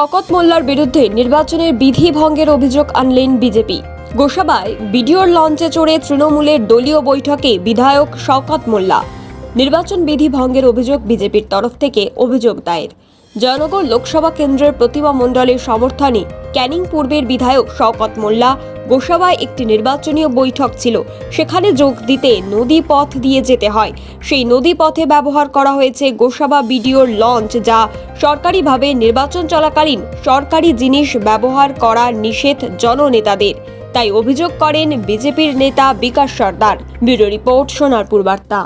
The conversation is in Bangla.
শওকত মোল্লার বিরুদ্ধে নির্বাচনের বিধি ভঙ্গের অভিযোগ আনলেন বিজেপি। গোসাবায় বিডিওর লঞ্চে চড়ে তৃণমূলের দলীয় বৈঠকে বিধায়ক শওকত মোল্লা। নির্বাচন বিধি ভঙ্গের অভিযোগ বিজেপির তরফ থেকে অভিযোগ দায়ের। জয়নগর লোকসভা কেন্দ্রের প্রতিমা মণ্ডলের সমর্থনে ক্যানিং পূর্বের বিধায়ক শওকত মোল্লা গোসাবায় একটি নির্বাচনীয় বৈঠক ছিল। সেখানে যোগ দিতে নদী পথ দিয়ে যেতে হয়। সেই নদী পথে ব্যবহার করা হয়েছে গোসাবা বিডিওর লঞ্চ যা সরকারিভাবে নির্বাচন চলাকালীন সরকারি জিনিস ব্যবহার করা নিষেধ জননেতাদের। তাই অভিযোগ করেন বিজেপির নেতা বিকাশ সর্দার। ব্যুরো রিপোর্ট, সোনারপুর বার্তা।